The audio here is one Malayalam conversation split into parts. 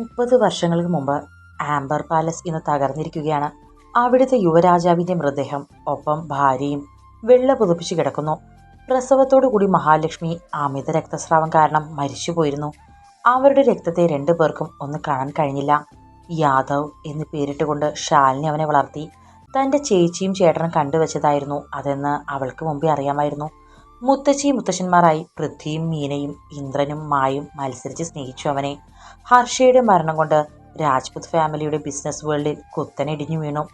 മുപ്പത് വർഷങ്ങൾക്ക് മുമ്പ് ആംബർ പാലസ് ഇന്ന് തകർന്നിരിക്കുകയാണ്. അവിടുത്തെ യുവരാജാവിന്റെ മൃതദേഹം ഒപ്പം ഭാര്യയും വെള്ള പുതുപ്പിച്ച് കിടക്കുന്നു. പ്രസവത്തോടുകൂടി മഹാലക്ഷ്മി അമിത രക്തസ്രാവം കാരണം മരിച്ചുപോയിരുന്നു. അവരുടെ രക്തത്തെ രണ്ടു പേർക്കും ഒന്ന് കാണാൻ കഴിഞ്ഞില്ല. യാദവ് എന്ന് പേരിട്ടുകൊണ്ട് ശാലിനി അവനെ വളർത്തി. തന്റെ ചേച്ചിയും ചേട്ടനും കണ്ടുവച്ചതായിരുന്നു. അതെന്ന് അവൾക്ക് മുമ്പേ അറിയാമായിരുന്നു. മുത്തശ്ശി മുത്തശ്ശന്മാരായി പൃഥ്വിയും മീനയും ഇന്ദ്രനും മായും മത്സരിച്ച് സ്നേഹിച്ചു അവനെ. ഹർഷയുടെ മരണം കൊണ്ട് രാജ്പുത് ഫാമിലിയുടെ ബിസിനസ് വേൾഡിൽ കുത്തനെ ഇടിഞ്ഞു വീണു.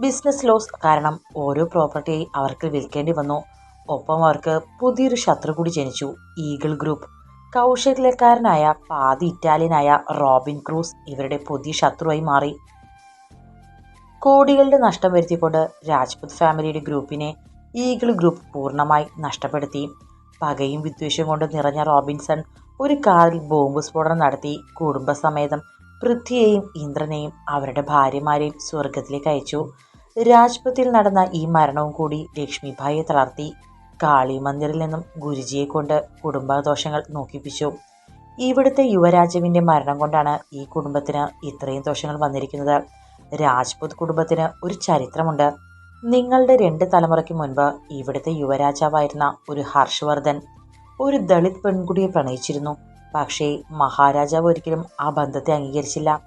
ബിസിനസ് ലോസ് കാരണം ഓരോ പ്രോപ്പർട്ടിയായി അവർക്ക് വിൽക്കേണ്ടി വന്നു. ഒപ്പം അവർക്ക് പുതിയൊരു ശത്രു കൂടി ജനിച്ചു ഈഗിൾ ഗ്രൂപ്പ് കൗശലക്കാരനായ പാതി ഇറ്റാലിയനായ റോബിൻ ക്രൂസ് ഇവരുടെ പുതിയ ശത്രുവായി മാറി. കോടികളുടെ നഷ്ടം വരുത്തിക്കൊണ്ട് രാജ്പുത് ഫാമിലിയുടെ ഗ്രൂപ്പിനെ ഈഗിൾ ഗ്രൂപ്പ് പൂർണമായി നഷ്ടപ്പെടുത്തി. പകയും വിദ്വേഷവും കൊണ്ട് നിറഞ്ഞ റോബിൻസൺ ഒരു കാറിൽ ബോംബ് സ്ഫോടനം നടത്തി കുടുംബസമേതം പൃഥ്വിയെയും ഇന്ദ്രനെയും അവരുടെ ഭാര്യമാരെയും സ്വർഗത്തിലേക്ക് അയച്ചു. രാജ്പത്തിൽ നടന്ന ഈ മരണവും കൂടി ലക്ഷ്മിഭായിയെ തളർത്തി. കാളി മന്ദിറിൽ നിന്നും ഗുരുജിയെ കൊണ്ട് കുടുംബദോഷങ്ങൾ നോക്കിപ്പിച്ചു. ഇവിടുത്തെ യുവരാജാവിന്റെ മരണം കൊണ്ടാണ് ഈ കുടുംബത്തിന് ഇത്രയും ദോഷങ്ങൾ വന്നിരിക്കുന്നത്. രാജ്പുത് കുടുംബത്തിന് ഒരു ചരിത്രമുണ്ട്. നിങ്ങളുടെ രണ്ട് തലമുറയ്ക്ക് മുൻപ് ഇവിടുത്തെ യുവരാജാവായിരുന്ന ഒരു ഹർഷവർദ്ധൻ ഒരു ദളിത് പെൺകുട്ടിയെ പ്രണയിച്ചിരുന്നു. പക്ഷേ മഹാരാജാവ് ഒരിക്കലും ആ ബന്ധത്തെ അംഗീകരിച്ചില്ല.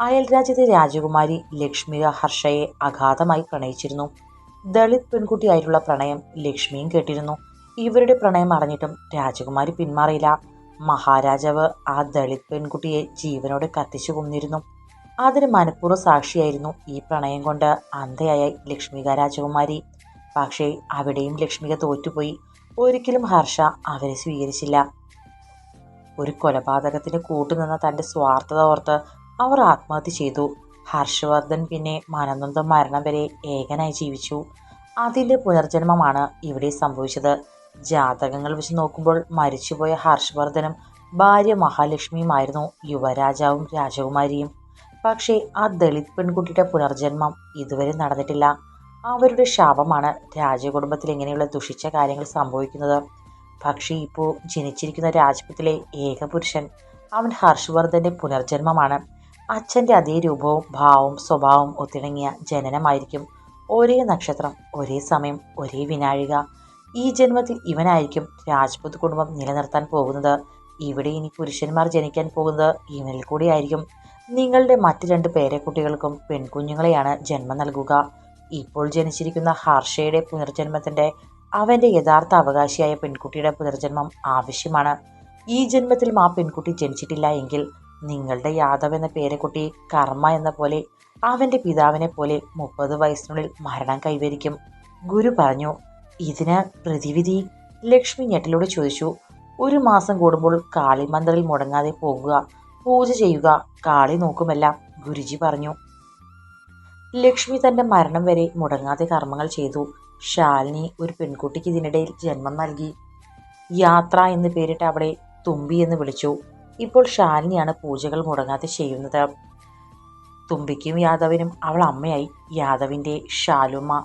അയൽ രാജ്യത്തെ രാജകുമാരി ലക്ഷ്മിക ഹർഷയെ അഗാധമായി പ്രണയിച്ചിരുന്നു. ദളിത് പെൺകുട്ടിയായിട്ടുള്ള പ്രണയം ലക്ഷ്മിയും കേട്ടിരുന്നു. ഇവരുടെ പ്രണയം അറിഞ്ഞിട്ടും രാജകുമാരി പിന്മാറിയില്ല. മഹാരാജാവ് ആ ദളിത് പെൺകുട്ടിയെ ജീവനോടെ കത്തിച്ചു കൊന്നിരുന്നു. അതിന് മനഃപൂർവ സാക്ഷിയായിരുന്നു ഈ പ്രണയം കൊണ്ട് അന്ധയായ ലക്ഷ്മിക രാജകുമാരി. പക്ഷേ അവിടെയും ലക്ഷ്മിക തോറ്റുപോയി. ഒരിക്കലും ഹർഷ അവരെ സ്വീകരിച്ചില്ല. ഒരു കൊലപാതകത്തിന് കൂട്ടുനിന്ന തന്റെ സ്വാർത്ഥത ഓർത്ത് അവർ ആത്മഹത്യ ചെയ്തു. ഹർഷവർദ്ധൻ പിന്നെ മനനൊന്തം മരണം വരെ ഏകനായി ജീവിച്ചു. അതിന്റെ പുനർജന്മമാണ് ഇവിടെ സംഭവിച്ചത്. ജാതകങ്ങൾ വെച്ച് നോക്കുമ്പോൾ മരിച്ചുപോയ ഹർഷവർദ്ധനും ഭാര്യ മഹാലക്ഷ്മിയുമായിരുന്നു യുവരാജാവും രാജകുമാരിയും. പക്ഷേ ആ ദളിത് പെൺകുട്ടിയുടെ പുനർജന്മം ഇതുവരെ നടന്നിട്ടില്ല. അവരുടെ ശാപമാണ് രാജകുടുംബത്തിൽ ഇങ്ങനെയുള്ള ദുഷിച്ച കാര്യങ്ങൾ സംഭവിക്കുന്നത്. പക്ഷേ ഇപ്പോൾ ജനിച്ചിരിക്കുന്ന രാജ്പുത്തിലെ ഏക പുരുഷൻ അവൻ ഹർഷവർദ്ധന്റെ പുനർജന്മമാണ്. അച്ഛന്റെ അതേ രൂപവും ഭാവവും സ്വഭാവവും ഒത്തിണങ്ങിയ ജനനമായിരിക്കും. ഒരേ നക്ഷത്രം ഒരേ സമയം ഒരേ വിനാഴിക. ഈ ജന്മത്തിൽ ഇവനായിരിക്കും രാജ്പുത് കുടുംബം നിലനിർത്താൻ പോകുന്നത്. ഇവിടെ ഇനി പുരുഷന്മാർ ജനിക്കാൻ പോകുന്നത് ഇവനിൽ കൂടിയായിരിക്കും. നിങ്ങളുടെ മറ്റു രണ്ട് പേരക്കുട്ടികൾക്കും പെൺകുഞ്ഞുങ്ങളെയാണ് ജന്മം നൽകുക. ഇപ്പോൾ ജനിച്ചിരിക്കുന്ന ഹർഷയുടെ പുനർജന്മത്തിന്റെ അവന്റെ യഥാർത്ഥ അവകാശിയായ പെൺകുട്ടിയുടെ പുനർജന്മം ആവശ്യമാണ്. ഈ ജന്മത്തിൽ ആ പെൺകുട്ടി ജനിച്ചിട്ടില്ല എങ്കിൽ നിങ്ങളുടെ യാദവ് എന്ന പേരക്കുട്ടി കർമ്മ എന്ന പോലെ അവന്റെ പിതാവിനെ പോലെ മുപ്പത് വയസ്സിനുള്ളിൽ മരണം കൈവരിക്കും. ഗുരു പറഞ്ഞു ഇതിന് പ്രതിവിധി? ലക്ഷ്മി ഞെട്ടിലൂടെ ചോദിച്ചു ഒരു മാസം കൂടുമ്പോൾ കാളിമന്ദറിൽ മുടങ്ങാതെ പോകുക. പൂജ ചെയ്യുക. കാളി നോക്കുമല്ല ഗുരുജി പറഞ്ഞു. ലക്ഷ്മി തന്റെ മരണം വരെ മുടങ്ങാതെ കർമ്മങ്ങൾ ചെയ്തു. ശാലിനി ഒരു പെൺകുട്ടിക്ക് ഇതിനിടയിൽ ജന്മം നൽകി. യാത്ര എന്ന് പേരിട്ട് അവിടെ തുമ്പി എന്ന് വിളിച്ചു. ഇപ്പോൾ ശാലിനിയാണ് പൂജകൾ മുടങ്ങാതെ ചെയ്യുന്നത്. തുമ്പിക്കും യാദവിനും അവൾ അമ്മയായി. യാദവിന്റെ ഷാലുമ്മ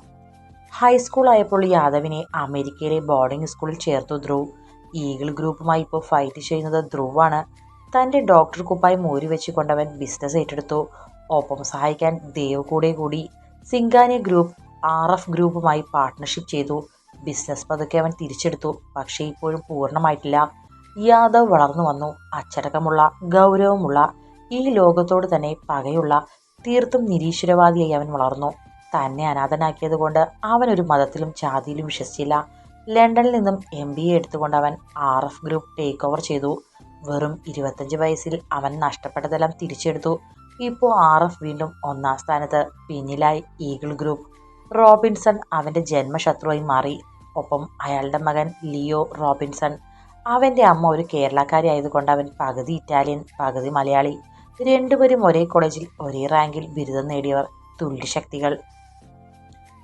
ഹൈസ്കൂൾ ആയപ്പോൾ യാദവിനെ അമേരിക്കയിലെ ബോർഡിംഗ് സ്കൂളിൽ ചേർത്തു ധ്രുവ്. ഈഗിൾ ഗ്രൂപ്പുമായി ഇപ്പോൾ ഫൈറ്റ് ചെയ്യുന്നത് ധ്രുവാണ്. തന്റെ ഡോക്ടർ കുപ്പായി മോരി വെച്ച് കൊണ്ടവൻ ബിസിനസ് ഏറ്റെടുത്തു. ഒപ്പം സഹായിക്കാൻ ദേവ് കൂടെ കൂടി സിംഗാനി ഗ്രൂപ്പ് ആർ എഫ് ഗ്രൂപ്പുമായി പാർട്ട്ണർഷിപ്പ് ചെയ്തു. ബിസിനസ് പതുക്കെ അവൻ തിരിച്ചെടുത്തു. പക്ഷേ ഇപ്പോഴും പൂർണമായിട്ടില്ല. യാദവ് വളർന്നു വന്നു. അച്ചടക്കമുള്ള ഗൗരവമുള്ള ഈ ലോകത്തോട് തന്നെ പകയുള്ള തീർത്തും നിരീശ്വരവാദിയായി അവൻ വളർന്നു. തന്നെ അനാഥനാക്കിയത് കൊണ്ട് അവൻ ഒരു മതത്തിലും ജാതിയിലും വിശ്വസിച്ചില്ല. ലണ്ടനിൽ നിന്നും എം ബി എ എടുത്തുകൊണ്ട് അവൻ R F group take over ചെയ്തു. വെറും ഇരുപത്തഞ്ച് വയസ്സിൽ അവൻ നഷ്ടപ്പെട്ടതെല്ലാം തിരിച്ചെടുത്തു. ഇപ്പോൾ ആർ എഫ് വീണ്ടും ഒന്നാം സ്ഥാനത്ത് പിന്നിലായി ഈഗിൾ ഗ്രൂപ്പ്. റോബിൻസൺ അവന്റെ ജന്മശത്രുവായി മാറി. ഒപ്പം അയാളുടെ മകൻ ലിയോ റോബിൻസൺ. അവന്റെ അമ്മ ഒരു കേരളക്കാരി ആയതുകൊണ്ട് അവൻ പകുതി ഇറ്റാലിയൻ പകുതി മലയാളി. രണ്ടുപേരും ഒരേ കോളേജിൽ ഒരേ റാങ്കിൽ ബിരുദം നേടിയവർ തുല്യശക്തികൾ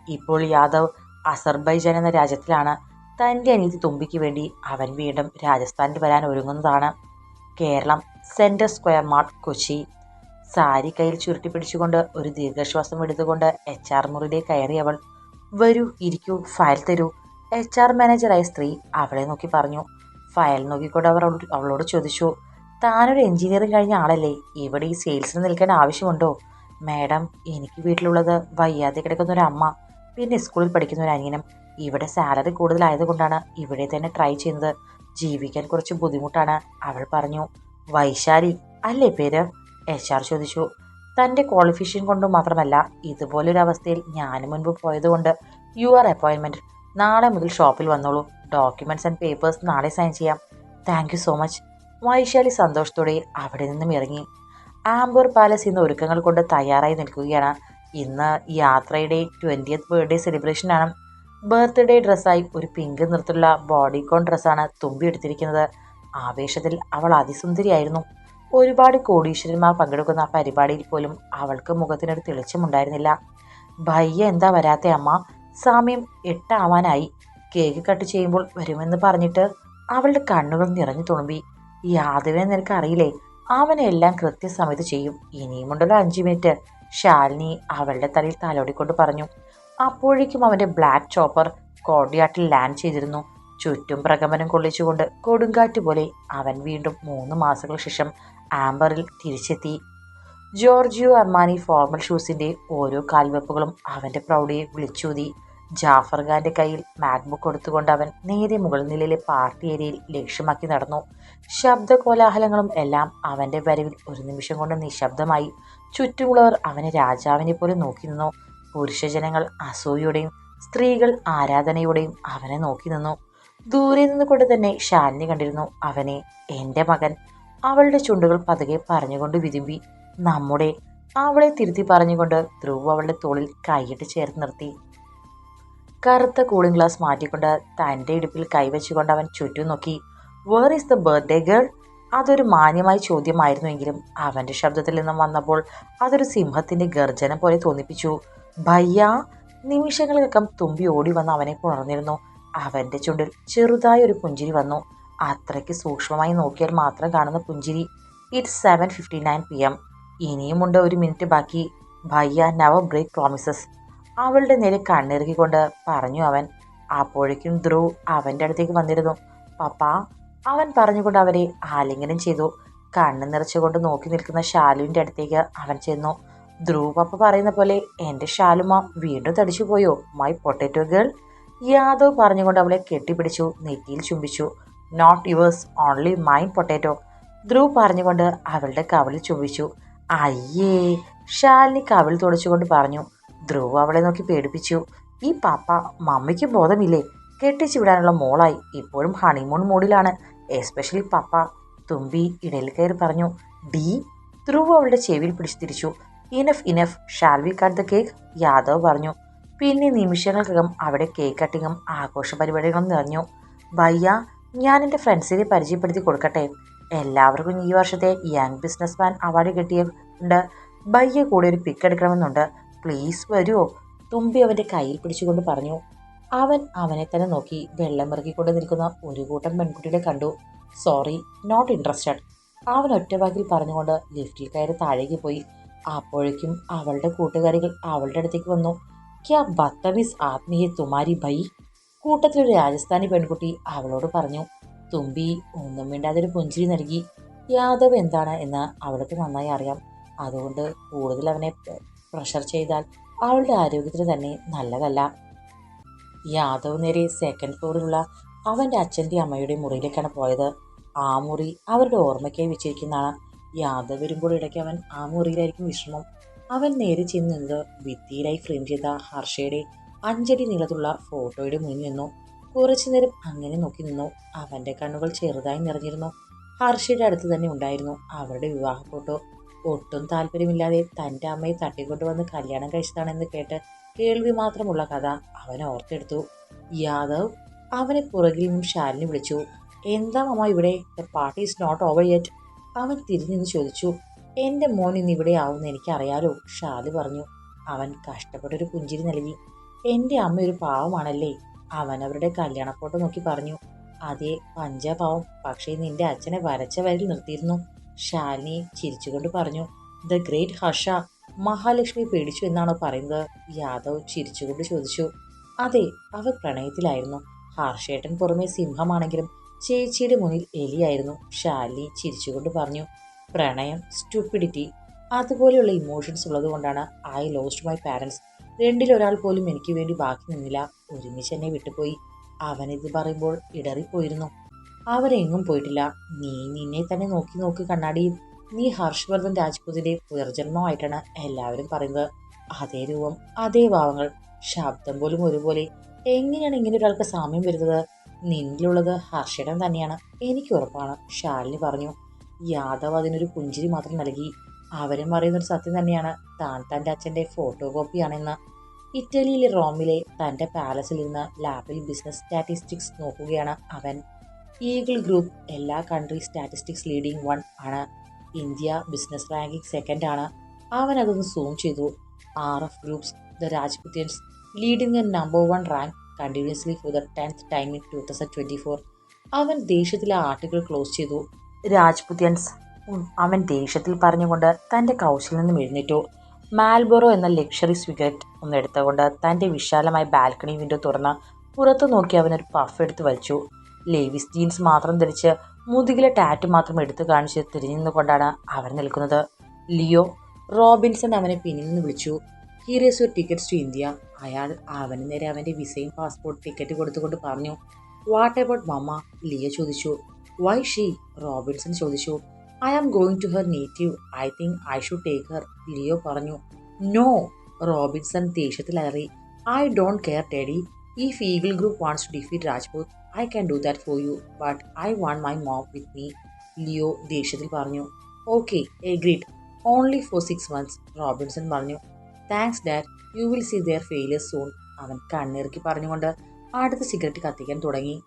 ഇപ്പോൾ യാദവ് അസർബൈജാൻ എന്ന രാജ്യത്തിലാണ്. തന്റെ അനീതി തുമ്പിക്ക് വേണ്ടി അവൻ വീണ്ടും രാജസ്ഥാനിൽ വരാൻ ഒരുങ്ങുന്നതാണ്. Keralam centre square mart Kochi. Sari കയ്യിൽ ചുരുട്ടി പിടിച്ചുകൊണ്ട് ഒരു ദീർഘശ്വാസം എടുത്തുകൊണ്ട് എച്ച് ആർ മുറിയിലേക്ക് കയറി അവൾ വരൂ ഇരിക്കൂ ഫയൽ തരൂ എച്ച് ആർ മാനേജറായ സ്ത്രീ അവളെ നോക്കി പറഞ്ഞു. ഫയൽ നോക്കിക്കൊണ്ട് അവർ അവളോട് ചോദിച്ചു താനൊരു എഞ്ചിനീയറിംഗ് കഴിഞ്ഞ ആളല്ലേ? ഇവിടെ ഈ സെയിൽസിന് നിൽക്കാൻ ആവശ്യമുണ്ടോ? മാഡം എനിക്ക് വീട്ടിലുള്ളത് വയ്യാതെ കിടക്കുന്ന ഒരു അമ്മ പിന്നെ സ്കൂളിൽ പഠിക്കുന്ന ഒരു അനിയനും. ഇവിടെ സാലറി കൂടുതലായതുകൊണ്ടാണ് ഇവിടെ തന്നെ ട്രൈ ചെയ്യുന്നത്. ജീവിക്കാൻ കുറച്ച് ബുദ്ധിമുട്ടാണ്. അവൾ പറഞ്ഞു വൈശാലി അല്ലേ പേര്? എച്ച് ആർ ചോദിച്ചു തന്റെ ക്വാളിഫിക്കേഷൻ കൊണ്ട് മാത്രമല്ല ഇതുപോലൊരു അവസ്ഥയിൽ ഞാൻ മുൻപ് പോയതുകൊണ്ട് യു ആർ അപ്പോയിൻമെന്റ് നാളെ മുതൽ ഷോപ്പിൽ വന്നോളൂ. ഡോക്യുമെന്റ്സ് ആൻഡ് പേപ്പേഴ്സ് നാളെ സൈൻ ചെയ്യാം. Thank you so much Vaishali സന്തോഷത്തോടെ അവിടെ നിന്നും ഇറങ്ങി. ആംബൂർ പാലസ് ഇന്ന് ഒരുക്കങ്ങൾ കൊണ്ട് തയ്യാറായി നിൽക്കുകയാണ്. ഇന്ന് യാത്രയുടെ ട്വന്റിയത്ത് ബർത്ത്ഡേ സെലിബ്രേഷനാണ് ബർത്ത്ഡേ ഡ്രസ്സായി ഒരു പിങ്ക് നിറത്തിലുള്ള ബോഡിക്കോൺ ഡ്രസ്സാണ് തുമ്പി എടുത്തിരിക്കുന്നത്. ആവേശത്തിൽ അവൾ അതിസുന്ദരിയായിരുന്നു. ഒരുപാട് കോടീശ്വരന്മാർ പങ്കെടുക്കുന്ന പരിപാടിയിൽ പോലും അവൾക്ക് മുഖത്തിനൊരു തെളിച്ചമുണ്ടായിരുന്നില്ല. ഭയ്യ എന്താ വരാത്ത അമ്മ? സമയം എട്ടാവാനായി. കേക്ക് കട്ട് ചെയ്യുമ്പോൾ വരുമെന്ന് പറഞ്ഞിട്ട് അവളുടെ കണ്ണുകൾ നിറഞ്ഞു തുളുമ്പി. യാദവിനെ നിനക്ക് അറിയില്ലേ അവനെല്ലാം കൃത്യസമയത്ത് ചെയ്യും. ഇനിയുമുണ്ടല്ലോ അഞ്ചു മിനിറ്റ്. ശാലിനി അവളുടെ തലയിൽ തലോടിക്കൊണ്ട് പറഞ്ഞു. അപ്പോഴേക്കും അവന്റെ ബ്ലാക്ക് ചോപ്പർ കോടിയാട്ടിൽ ലാൻഡ് ചെയ്തിരുന്നു. ചുറ്റും പ്രകമനം കൊള്ളിച്ചുകൊണ്ട് കൊടുങ്കാറ്റ് പോലെ അവൻ വീണ്ടും മൂന്ന് മാസങ്ങൾക്ക് ശേഷം ആംബറിൽ തിരിച്ചെത്തി. ജോർജിയോ അർമാനി ഫോർമൽ ഷൂസിന്റെ ഓരോ കാൽവെപ്പുകളും അവന്റെ പ്രൗഢിയെ വിളിച്ചൂതി. ജാഫർ ഖാന്റെ കയ്യിൽ മാക്ബുക്ക് കൊടുത്തുകൊണ്ട് അവൻ നേരെ മുകൾ നിലയിലെ പാർട്ടി ഏരിയയിൽ ലക്ഷ്യമാക്കി നടന്നു. ശബ്ദ കോലാഹലങ്ങളും എല്ലാം അവന്റെ വരവിൽ ഒരു നിമിഷം കൊണ്ട് നിശബ്ദമായി. ചുറ്റുമുള്ളവർ അവനെ രാജാവിനെ പോലെ നോക്കി നിന്നു. പുരുഷജനങ്ങൾ അസൂയോടെയും സ്ത്രീകൾ ആരാധനയോടെയും അവനെ നോക്കി നിന്നു. ദൂരെ നിന്നുകൊണ്ട് തന്നെ ശാലിനി കണ്ടിരുന്നു അവനെ. എന്റെ മകൻ അവളുടെ ചുണ്ടുകൾ പതുകെ പറഞ്ഞുകൊണ്ട് വിരുമ്പി നമ്മുടെ അവളെ തിരുത്തി പറഞ്ഞുകൊണ്ട് ധ്രുവ് അവളുടെ തോളിൽ കൈയിട്ട് ചേർത്ത് നിർത്തി. കറുത്ത കൂളിംഗ് ഗ്ലാസ് മാറ്റിക്കൊണ്ട് തന്റെ ഇടുപ്പിൽ കൈവച്ചുകൊണ്ട് അവൻ ചുറ്റും നോക്കി. Where is the birthday girl അതൊരു മാന്യമായ ചോദ്യമായിരുന്നുവെങ്കിലും അവന്റെ ശബ്ദത്തിൽ നിന്നും വന്നപ്പോൾ അതൊരു സിംഹത്തിന്റെ ഗർജനം പോലെ തോന്നിപ്പിച്ചു. ഭയ്യ നിമിഷങ്ങൾക്കകം തുമ്പി ഓടി വന്ന് അവനെ പുണർന്നിരുന്നു അവന്റെ ചുണ്ടിൽ ചെറുതായ ഒരു പുഞ്ചിരി വന്നു. അത്രയ്ക്ക് സൂക്ഷ്മമായി നോക്കിയാൽ മാത്രം കാണുന്ന പുഞ്ചിരി. It seven fifty nine P M ഇനിയുമുണ്ട് ഒരു മിനിറ്റ് ബാക്കി. ഭയ്യ നവ ബ്രേക്ക് പ്രോമിസസ് അവളുടെ നേരെ കണ്ണിറുകിക്കൊണ്ട് പറഞ്ഞു അവൻ. അപ്പോഴേക്കും ധ്രുവ് അവന്റെ അടുത്തേക്ക് വന്നിരുന്നു. പപ്പ അവൻ പറഞ്ഞുകൊണ്ട് അവരെ ആലിംഗനം ചെയ്തു. കണ്ണു നിറച്ചുകൊണ്ട് നോക്കി നിൽക്കുന്ന ശാലുവിന്റെ അടുത്തേക്ക് അവൻ ചെന്നു. ധ്രുവ് പറയുന്ന പോലെ എന്റെ ശാലുമ വീണ്ടും തടിച്ചു പോയോ? മൈ പൊട്ടറ്റോ ഗേൾ യാദവ് പറഞ്ഞുകൊണ്ട് അവളെ കെട്ടിപ്പിടിച്ചു നെറ്റിയിൽ ചുംബിച്ചു. Not yours only mine potato Dhruv പറഞ്ഞുകൊണ്ട് അവളുടെ കവളിൽ ചുംബിച്ചു. അയ്യേ ഷാലിനി കവിൾ തുടച്ചുകൊണ്ട് പറഞ്ഞു. ധ്രുവ് അവളെ നോക്കി പേടിപ്പിച്ചു. ഈ പാപ്പ മമ്മിക്ക് ബോധമില്ലേ? കെട്ടിച്ചു വിടാനുള്ള മോളായി. ഇപ്പോഴും ഹണിമൂൺ മൂഡിലാണ് എസ്പെഷ്യലി പപ്പ തുമ്പി ഇടയിൽ കയറി പറഞ്ഞു ഡി ധ്രുവ് അവളുടെ ചെവിയിൽ പിടിച്ചു തിരിച്ചു. Enough enough shall we cut the cake Yadav പറഞ്ഞു. പിന്നെ നിമിഷങ്ങൾക്കകം അവിടെ കേക്ക് കട്ടിങ്ങും ആഘോഷ പരിപാടികളും നിറഞ്ഞു. ഭയ്യ ഞാൻ എന്റെ ഫ്രണ്ട്സിനെ പരിചയപ്പെടുത്തി കൊടുക്കട്ടെ. എല്ലാവർക്കും ഈ വർഷത്തെ യങ് ബിസിനസ് മാൻ അവാർഡ് കിട്ടിയുണ്ട് ഭയ്യ കൂടെ ഒരു പിക്ക് എടുക്കണമെന്നുണ്ട്. പ്ലീസ് വരുമോ തുമ്പി അവന്റെ കയ്യിൽ പിടിച്ചുകൊണ്ട് പറഞ്ഞു. അവൻ അവനെ തന്നെ നോക്കി വെള്ളം ഇറക്കിക്കൊണ്ട് നിൽക്കുന്ന ഒരു കൂട്ടം പെൺകുട്ടികളെ കണ്ടു. സോറി നോട്ട് ഇൻട്രസ്റ്റഡ് അവൻ ഒറ്റവാക്കിൽ പറഞ്ഞുകൊണ്ട് ലിഫ്റ്റിൽ കയറി താഴേക്ക് പോയി. അപ്പോഴേക്കും അവളുടെ കൂട്ടുകാരികൾ അവളുടെ അടുത്തേക്ക് വന്നു. ക്യാ ബത്തമിസ് ആത്മീയ തുമാരി ഭൈ കൂട്ടത്തിലൊരു രാജസ്ഥാനി പെൺകുട്ടി അവളോട് പറഞ്ഞു. തുമ്പി ഒന്നും വേണ്ടാതൊരു പുഞ്ചിരി നൽകി. യാദവ് എന്താണ് എന്ന് അവൾക്ക് നന്നായി അറിയാം. അതുകൊണ്ട് കൂടുതൽ അവനെ പ്രഷർ ചെയ്താൽ അവളുടെ ആരോഗ്യത്തിന് തന്നെ നല്ലതല്ല. യാദവ് നേരെ സെക്കൻഡ് ഫ്ലോറിലുള്ള അവന്റെ അച്ഛന്റെ അമ്മയുടെ മുറിയിലേക്കാണ് പോയത്. ആ മുറി അവരുടെ ഓർമ്മയ്ക്കായി വെച്ചിരിക്കുന്നതാണ്. യാദവ് വരുമ്പോൾ ഇടയ്ക്ക് അവൻ ആ മുറിയിലായിരിക്കും വിശ്രമം അവൻ നേരെ ചെന്ന് നിന്നത് ഭിത്തിയിലായി ഫ്രെയിം ചെയ്ത ഹർഷയുടെ അഞ്ചടി നീളത്തുള്ള ഫോട്ടോയുടെ മുന്നിൽ നിന്നു. കുറച്ചു നേരം അങ്ങനെ നോക്കി നിന്നു. അവന്റെ കണ്ണുകൾ ചെറുതായി നിറഞ്ഞിരുന്നു. ഹർഷയുടെ അടുത്ത് തന്നെ ഉണ്ടായിരുന്നു അവരുടെ വിവാഹ ഫോട്ടോ ഒട്ടും താല്പര്യമില്ലാതെ തന്റെ അമ്മയെ തട്ടിക്കൊണ്ടുവന്ന് കല്യാണം കഴിച്ചതാണെന്ന് കേട്ട് കേൾവി മാത്രമുള്ള കഥ അവൻ ഓർത്തെടുത്തു. യാദവ് അവനെ പുറകിൽ നിന്നും ശാലിനി വിളിച്ചു. എന്താ മമ്മ ഇവിടെ? The party is not over yet അവൻ തിരിഞ്ഞു ചോദിച്ചു. എന്റെ മോൻ ഇന്ന് ഇവിടെ ആവുമെന്ന് എനിക്കറിയാലോ ഷാലി പറഞ്ഞു. അവൻ കഷ്ടപ്പെട്ടൊരു പുഞ്ചിരി നൽകി. എന്റെ അമ്മ ഒരു പാവമാണല്ലേ അവൻ അവരുടെ കല്യാണ ഫോട്ടോ നോക്കി പറഞ്ഞു. അതേ പഞ്ചപാവം പക്ഷേ നിന്റെ അച്ഛനെ വരച്ച വരിൽ നിർത്തിയിരുന്നു ഷാലിനി ചിരിച്ചുകൊണ്ട് പറഞ്ഞു. ദ ഗ്രേറ്റ് ഹർഷ മഹാലക്ഷ്മി പേടിച്ചു എന്നാണോ പറയുന്നത്? യാദവ് ചിരിച്ചുകൊണ്ട് ചോദിച്ചു. അതെ അവർ പ്രണയത്തിലായിരുന്നു. ഹർഷേട്ടൻ പുറമെ സിംഹമാണെങ്കിലും ചേച്ചിയുടെ മുന്നിൽ എലിയായിരുന്നു. ഷാലി ചിരിച്ചുകൊണ്ട് പറഞ്ഞു പ്രണയം സ്റ്റുപ്പിഡിറ്റി അതുപോലെയുള്ള ഇമോഷൻസ് ഉള്ളത് കൊണ്ടാണ് ഐ ലോസ്റ്റ് മൈ പാരൻസ് രണ്ടിലൊരാൾ പോലും എനിക്ക് വേണ്ടി ബാക്കി നിന്നില്ല. ഒരുമിച്ച് എന്നെ വിട്ടുപോയി. അവനിത് പറയുമ്പോൾ ഇടറിപ്പോയിരുന്നു. അവരെങ്ങും പോയിട്ടില്ല. നീ നിന്നെ തന്നെ നോക്കി നോക്കി കണ്ണാടിയിൽ നീ ഹർഷവർദ്ധൻ രാജ്പുതിന്റെ പുനർജന്മമായിട്ടാണ് എല്ലാവരും പറയുന്നത്. അതേ രൂപം അതേ ഭാവങ്ങൾ ശബ്ദം പോലും ഒരുപോലെ. എങ്ങനെയാണ് ഇങ്ങനെ ഒരാൾക്ക് സാമ്യം വരുന്നത്? നിന്നിലുള്ളത് ഹർഷടൻ തന്നെയാണ്. എനിക്ക് ഉറപ്പാണ് ശാലിനി പറഞ്ഞു. യാദവ് അതിനൊരു പുഞ്ചിരി മാത്രം നൽകി. അവരും പറയുന്നൊരു സത്യം തന്നെയാണ്. താൻ തന്റെ അച്ഛന്റെ ഫോട്ടോ കോപ്പിയാണെന്ന് ഇറ്റലിയിലെ റോമിലെ തന്റെ പാലസിൽ ഇരുന്ന് ലാബിൽ ബിസിനസ് സ്റ്റാറ്റിസ്റ്റിക്സ് നോക്കുകയാണ് അവൻ. ഈഗിൾ ഗ്രൂപ്പ് എല്ലാ കൺട്രി സ്റ്റാറ്റിസ്റ്റിക്സ് ലീഡിംഗ് വൺ ആണ്. ഇന്ത്യ ബിസിനസ് റാങ്കിങ് സെക്കൻഡ് ആണ്. അവൻ അതൊന്ന് സൂം ചെയ്തു. R F groups the Rajputians leading a number one rank continuously for the tenth time in two thousand twenty four അവൻ ദേഷ്യത്തിലെ ആർട്ടിക്കിൾ ക്ലോസ് ചെയ്തു. രാജ്പുത്യൻസ് അവൻ ദേഷ്യത്തിൽ പറഞ്ഞുകൊണ്ട് തന്റെ കൗശിൽ നിന്നും എഴുന്നേറ്റു. മാൽബോറോ എന്ന ലക്ഷറി സിഗരറ്റ് ഒന്നെടുത്തുകൊണ്ട് തന്റെ വിശാലമായ ബാൽക്കണി വിൻഡോ തുറന്ന് പുറത്തു നോക്കി അവനൊരു പഫ് എടുത്ത് വലിച്ചു. ലേവിസ് ജീൻസ് മാത്രം ധരിച്ച് മുതുകിലെ ടാറ്റ് മാത്രം എടുത്തു കാണിച്ച് തിരിഞ്ഞു നിന്നുകൊണ്ടാണ് അവർ നിൽക്കുന്നത്. ലിയോ റോബിൻസൺ അവനെ പിന്നിൽ നിന്ന് വിളിച്ചു. Here is your tickets to India അയാൾ അവന് നേരെ അവന്റെ വിസയും പാസ്പോർട്ട് ടിക്കറ്റ് കൊടുത്തുകൊണ്ട് പറഞ്ഞു. വാട്ട് അബൌട്ട് മമ്മ ലിയോ ചോദിച്ചു. വൈ ഷീ റോബിൻസൺ ചോദിച്ചു. I am going to her native I think I should take her Leo പറഞ്ഞു. No Robinson ദേഷ്യത്തിലറി I don't care daddy if Eagle group wants to defeat Rajput I can do that for you but I want my mom with me Leo ദേഷ്യത്തിൽ പറഞ്ഞു. Okay agreed only for six months Robinson പറഞ്ഞു. Thanks that you will see their failure soon അവൻ കണ്ണിറുക്കി പറഞ്ഞുകൊണ്ട്. അടുത്ത സിഗരറ്റ് കത്തിക്കാൻ തുടങ്ങി.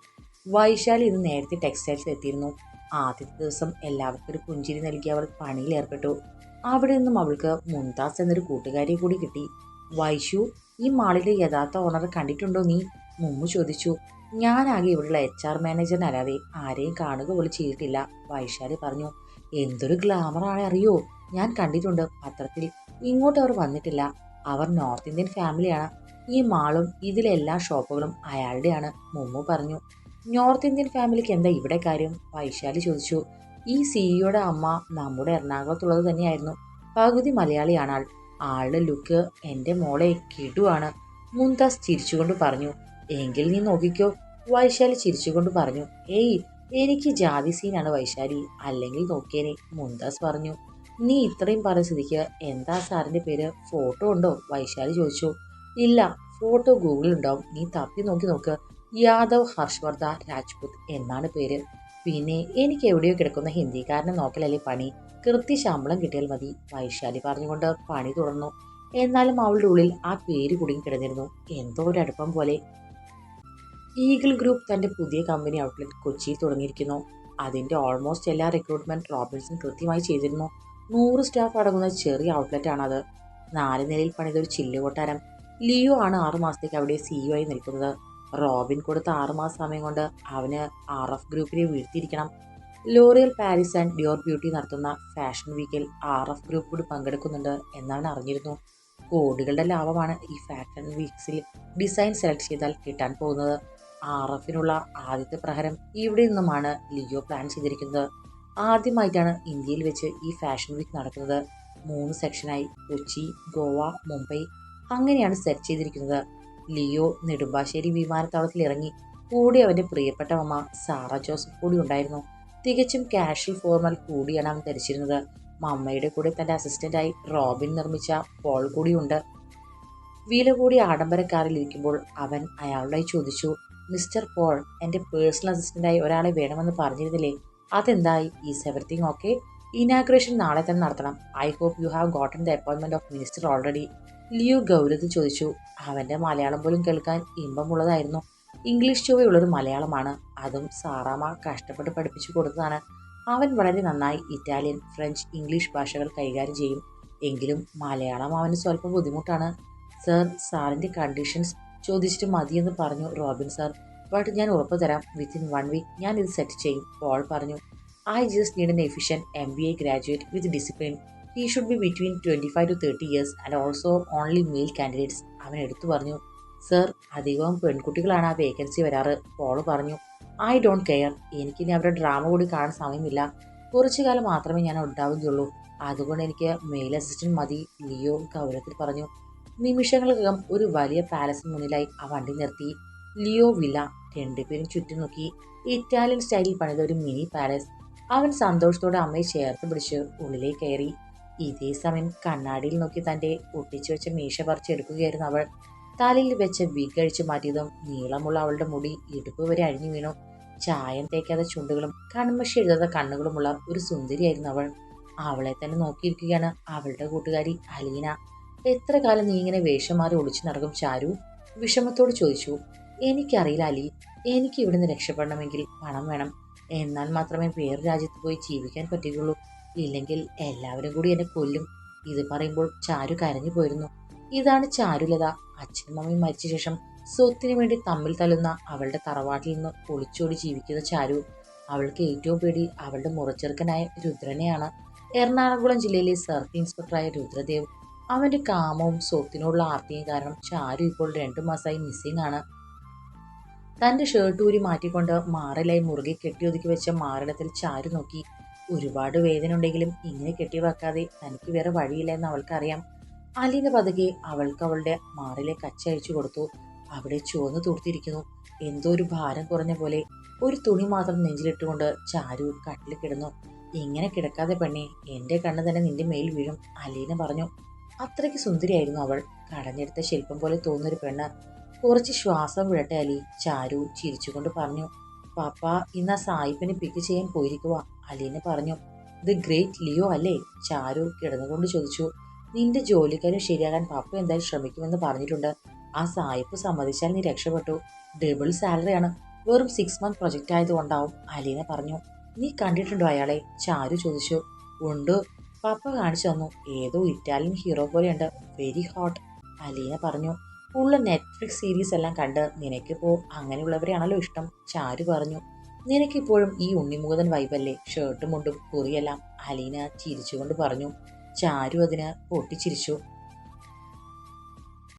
വൈശാലി ഇന്ന് നേരത്തെ ടെക്സ്റ്റൈൽസിൽ എത്തിയിരുന്നു. ആദ്യത്തെ ദിവസം എല്ലാവർക്കും ഒരു പുഞ്ചിരി നൽകി അവൾ പണിയിൽ ഏർപ്പെട്ടു. അവിടെ നിന്നും അവൾക്ക് മുംതാസ് എന്നൊരു കൂട്ടുകാരിയെ കൂടി കിട്ടി. വൈശു ഈ മാളിലെ യഥാർത്ഥ ഓണർ കണ്ടിട്ടുണ്ടോ നീ? മുമ്മു ചോദിച്ചു. ഞാനാകെ ഇവിടെയുള്ള എച്ച് ആർ മാനേജറിനല്ലാതെ ആരെയും കാണുക പോലും ചെയ്തിട്ടില്ല. വൈശാലി പറഞ്ഞു എന്തൊരു ഗ്ലാമറാണ് അറിയോ? ഞാൻ കണ്ടിട്ടുണ്ട്. പത്രത്തിൽ ഇങ്ങോട്ട് അവർ വന്നിട്ടില്ല. അവർ നോർത്ത് ഇന്ത്യൻ ഫാമിലിയാണ് ഈ മാളും ഇതിലെ എല്ലാ ഷോപ്പുകളും അയാളുടെയാണ് മുമ്മു പറഞ്ഞു. നോർത്ത് ഇന്ത്യൻ ഫാമിലിക്ക് എന്താ ഇവിടെ കാര്യം? വൈശാലി ചോദിച്ചു. ഈ സിഇയുടെ അമ്മ നമ്മുടെ എറണാകുളത്തുള്ളത് തന്നെയായിരുന്നു. പകുതി മലയാളിയാണ് ആൾ. ആളുടെ ലുക്ക് എന്റെ മോളെ കിടുവാണ് മുംതാസ് ചിരിച്ചുകൊണ്ട് പറഞ്ഞു. എങ്കിൽ നീ നോക്കിക്കോ. വൈശാലി ചിരിച്ചുകൊണ്ട് പറഞ്ഞു ഏയ് എനിക്ക് ജാതി സീനാണ് വൈശാലി. അല്ലെങ്കിൽ നോക്കിയേനെ മുന്താസ് പറഞ്ഞു. നീ ഇത്രയും പറഞ്ഞ സ്ഥിതിക്ക് എന്താ സാറിന്റെ പേര്? ഫോട്ടോ ഉണ്ടോ? വൈശാലി ചോദിച്ചു. ഇല്ല ഫോട്ടോ ഗൂഗിളിൽ ഉണ്ടാവും. നീ തപ്പി നോക്കി നോക്ക്. യാദവ് ഹർഷവർദ്ധ രാജ്പുത് എന്നാണ് പേര്. പിന്നെ എനിക്ക് എവിടെയോ കിടക്കുന്ന ഹിന്ദിക്കാരനെ നോക്കലല്ലേ പണി. കൃത്യ ശമ്പളം കിട്ടിയാൽ മതി വൈശാലി പറഞ്ഞുകൊണ്ട് പണി തുടർന്നു എന്നാലും അവളുടെ ഉള്ളിൽ ആ പേര് കുടുങ്ങി കിടന്നിരുന്നു. എന്തോ ഒരു അടുപ്പം പോലെ. ഈഗിൾ ഗ്രൂപ്പ് തന്റെ പുതിയ കമ്പനി ഔട്ട്ലെറ്റ് കൊച്ചിയിൽ തുടങ്ങിയിരിക്കുന്നു. അതിന്റെ ഓൾമോസ്റ്റ് എല്ലാ റിക്രൂട്ട്മെന്റ് റോബിൻസൺ കൃത്യമായി ചെയ്തിരുന്നു. നൂറ് സ്റ്റാഫ് അടങ്ങുന്ന ചെറിയ ഔട്ട്ലെറ്റ് ആണത്. നാല് നിലയിൽ പണിതൊരു ചില്ല് കൊട്ടാരം. ലിയോ ആണ് ആറുമാസത്തേക്ക് അവിടെ സിഇഒ ആയി നിൽക്കുന്നത്. റോബിൻ കൊടുത്ത ആറുമാസ സമയം കൊണ്ട് അവന് ആർ എഫ് ഗ്രൂപ്പിനെ വീഴ്ത്തിയിരിക്കണം. L'Oreal Paris and Dior beauty നടത്തുന്ന ഫാഷൻ വീക്കിൽ ആർ എഫ് ഗ്രൂപ്പ് കൂടി പങ്കെടുക്കുന്നുണ്ട് എന്നാണ് അറിഞ്ഞിരുന്നു. കോടികളുടെ ലാഭമാണ് ഈ ഫാഷൻ വീക്സിൽ ഡിസൈൻ സെലക്ട് ചെയ്താൽ കിട്ടാൻ പോകുന്നത്. ആർ എഫിനുള്ള ആദ്യത്തെ പ്രഹരം ഇവിടെ നിന്നുമാണ് ലിയോ പ്ലാൻ ചെയ്തിരിക്കുന്നത്. ആദ്യമായിട്ടാണ് ഇന്ത്യയിൽ വെച്ച് ഈ ഫാഷൻ വീക്ക് നടക്കുന്നത്. മൂന്ന് സെക്ഷനായി കൊച്ചി ഗോവ മുംബൈ അങ്ങനെയാണ് സെറ്റ് ചെയ്തിരിക്കുന്നത്. ലിയോ നെടുമ്പാശ്ശേരി വിമാനത്താവളത്തിൽ ഇറങ്ങി കൂടി അവന്റെ പ്രിയപ്പെട്ട അമ്മ സാറ ജോസഫ് കൂടി ഉണ്ടായിരുന്നു. തികച്ചും കാഷ്വൽ ഫോർമൽ കൂടിയാണ് അവൻ ധരിച്ചിരുന്നത്. മമ്മയുടെ കൂടെ തന്റെ അസിസ്റ്റന്റായി റോബിൻ നിർമ്മിച്ച പോൾ കൂടിയുണ്ട്. വില കൂടി ആഡംബര കാറിൽ ഇരിക്കുമ്പോൾ അവൻ അയാളോടായി ചോദിച്ചു മിസ്റ്റർ പോൾ എന്റെ പേഴ്സണൽ അസിസ്റ്റന്റായി ഒരാളെ വേണമെന്ന് പറഞ്ഞിരുന്നില്ലേ? അതെന്തായി? ഈസ് എവറിത്തിങ് ഓക്കെ ഇനാഗ്രേഷൻ നാളെ തന്നെ നടത്തണം. I hope you have gotten the അപ്പോയിൻമെന്റ് of minister already Leo ഗൗരവത്തിൽ ചോദിച്ചു. അവന്റെ മലയാളം പോലും കേൾക്കാൻ ഇമ്പമുള്ളതായിരുന്നു. ഇംഗ്ലീഷ് ചൊവ്വയുള്ളൊരു മലയാളമാണ്. അതും സാറാമ കഷ്ടപ്പെട്ട് പഠിപ്പിച്ചു കൊടുത്തതാണ്. അവൻ വളരെ നന്നായി ഇറ്റാലിയൻ ഫ്രഞ്ച് ഇംഗ്ലീഷ് ഭാഷകൾ കൈകാര്യം ചെയ്യും. എങ്കിലും മലയാളം അവന് സ്വല്പം ബുദ്ധിമുട്ടാണ്. സർ സാറിന്റെ കണ്ടീഷൻസ് ചോദിച്ചിട്ട് മതിയെന്ന് പറഞ്ഞു റോബിൻ സാർ. ബട്ട് ഞാൻ ഉറപ്പ് തരാം. വിത്തിൻ വൺ വീക്ക് ഞാൻ ഇത് സെറ്റ് ചെയ്യും. പോൾ പറഞ്ഞു I just need an efficient M B A graduate with discipline he should be between twenty five to thirty years and also only male candidates അവൻ എടുത്തു പറഞ്ഞു സർ അധികവും പെൺകുട്ടികളാണ് ആ വേക്കൻസി വരാറ്. പോൾ പറഞ്ഞു ഐ ഡോണ്ട് കെയർ എനിക്കിനി അവരുടെ ഡ്രാമ കൂടി കാണാൻ സമയമില്ല. കുറച്ചു കാലം മാത്രമേ ഞാൻ ഉണ്ടാവുകയുള്ളൂ. അതുകൊണ്ട് എനിക്ക് മെയിൽ അസിസ്റ്റന്റ് മതി ലിയോ ഗൗരവത്തിൽ പറഞ്ഞു. നിമിഷങ്ങൾക്കകം ഒരു വലിയ പാലസിന് മുന്നിലായി ആ വണ്ടി നിർത്തി. ലിയോ വില രണ്ടുപേരും ചുറ്റും നോക്കി ഇറ്റാലിയൻ സ്റ്റൈലിൽ പണിത ഒരു മിനി പാലസ് അവൻ സന്തോഷത്തോടെ അമ്മയെ ചേർത്ത് പിടിച്ച് ഉള്ളിലേക്ക് കയറി. ഇതേ സമയം കണ്ണാടിയിൽ നോക്കി തന്റെ ഒട്ടിച്ചു വെച്ച മീശ പറിച്ചെടുക്കുകയായിരുന്നു അവൾ. തലയിൽ വെച്ച് വിഗ് അഴിച്ചു മാറ്റിയതും നീളമുള്ള അവളുടെ മുടി ഇടുപ്പ് വരെ അഴിഞ്ഞു വീണു. ചായം തേക്കാത്ത ചുണ്ടുകളും കൺമശി എഴുതാത്ത കണ്ണുകളുമുള്ള ഒരു സുന്ദരിയായിരുന്നു അവൾ. അവളെ തന്നെ നോക്കിയിരിക്കുകയാണ് അവളുടെ കൂട്ടുകാരി അലീന. എത്ര കാലം നീ ഇങ്ങനെ വേഷമാറി ഒളിച്ചു നടക്കും ചാരു? വിഷമത്തോട് ചോദിച്ചു. എനിക്കറിയില്ല അലി. എനിക്ക് ഇവിടുന്ന് രക്ഷപ്പെടണമെങ്കിൽ പണം വേണം. എന്നാൽ മാത്രമേ വേറെ രാജ്യത്ത് പോയി ജീവിക്കാൻ പറ്റുകയുള്ളൂ. ഇല്ലെങ്കിൽ എല്ലാവരും കൂടി എന്നെ കൊല്ലും. ഇത് പറയുമ്പോൾ ചാരു കരഞ്ഞു പോയിരുന്നു. ഇതാണ് ചാരുലത അച്ഛനും അമ്മയും മരിച്ച ശേഷം സ്വത്തിനു വേണ്ടി തമ്മിൽ തല്ലുന്ന അവളുടെ തറവാട്ടിൽ നിന്ന് ഒളിച്ചോടി ജീവിക്കുന്ന ചാരു. അവൾക്ക് ഏറ്റവും പേടി അവളുടെ മുറച്ചെറുക്കനായ രുദ്രനെയാണ്. എറണാകുളം ജില്ലയിലെ സർക്കിൾ ഇൻസ്പെക്ടറായ രുദ്രദേവ് അവന്റെ കാമവും സ്വത്തിനോടുള്ള ആർത്തിയും കാരണം ചാരു ഇപ്പോൾ രണ്ടു മാസമായി മിസ്സിംഗ് ആണ്. തന്റെ ഷർട്ട് ഊരി മാറ്റിക്കൊണ്ട് മാറലായി മുറുകെ കെട്ടിയൊതുക്കി വെച്ച മാറിടത്തിൽ ചാരു നോക്കി. ഒരുപാട് വേദന ഉണ്ടെങ്കിലും ഇങ്ങനെ കെട്ടി വെക്കാതെ തനിക്ക് വേറെ വഴിയില്ല എന്ന് അവൾക്കറിയാം. അലീന പതുകെ അവൾക്ക് അവളുടെ മാറിലെ കച്ചയച്ചു കൊടുത്തു. അവിടെ ചുവന്നു തൂർത്തിരിക്കുന്നു. എന്തോ ഒരു ഭാരം കുറഞ്ഞ പോലെ ഒരു തുണി മാത്രം നെഞ്ചിലിട്ടുകൊണ്ട് ചാരു കട്ടിൽ കിടന്നു. ഇങ്ങനെ കിടക്കാതെ പെണ്ണി എന്റെ കണ്ണ് തന്നെ നിന്റെ മേൽ വീഴും അലീന പറഞ്ഞു. അത്രയ്ക്ക് സുന്ദരിയായിരുന്നു അവൾ. കടഞ്ഞെടുത്ത ശില്പം പോലെ തോന്നുന്നൊരു പെണ്ണ്. കുറച്ച് ശ്വാസം വിടട്ടെ അലി ചാരു ചിരിച്ചുകൊണ്ട് പറഞ്ഞു. പാപ്പ ഇന്ന് ആ സായിപ്പിനെ പിക്ക് ചെയ്യാൻ പോയിരിക്കുക അലീനെ പറഞ്ഞു. ദി ഗ്രേറ്റ് ലിയോ അല്ലേ? ചാരു കിടന്നുകൊണ്ട് ചോദിച്ചു. നിന്റെ ജോലിക്കാരും ശരിയാകാൻ പാപ്പ എന്തായാലും ശ്രമിക്കുമെന്ന് പറഞ്ഞിട്ടുണ്ട്. ആ സായിപ്പ് സമ്മതിച്ചാൽ നീ രക്ഷപ്പെട്ടു. ഡബിൾ സാലറിയാണ് വെറും സിക്സ് മന്ത് പ്രൊജക്റ്റ് ആയതുകൊണ്ടാവും അലീന പറഞ്ഞു. നീ കണ്ടിട്ടുണ്ടോ അയാളെ? ചാരു ചോദിച്ചു. ഉണ്ട്. പപ്പ കാണിച്ചു തന്നു. ഏതോ ഇറ്റാലിയൻ ഹീറോ പോലെയുണ്ട്. വെരി ഹോട്ട് അലീന പറഞ്ഞു. ഉള്ള നെറ്റ്ഫ്ലിക്സ് സീരീസ് എല്ലാം കണ്ട് നിനക്കിപ്പോ അങ്ങനെയുള്ളവരെയാണല്ലോ ഇഷ്ടം. ചാരു പറഞ്ഞു. നിനക്കിപ്പോഴും ഈ ഉണ്ണിമുഖതൻ വൈബല്ലേ ഷർട്ടും മുണ്ടും കുറിയെല്ലാം. അലീന ചിരിച്ചുകൊണ്ട് പറഞ്ഞു. ചാരു അതിന് പൊട്ടിച്ചിരിച്ചു.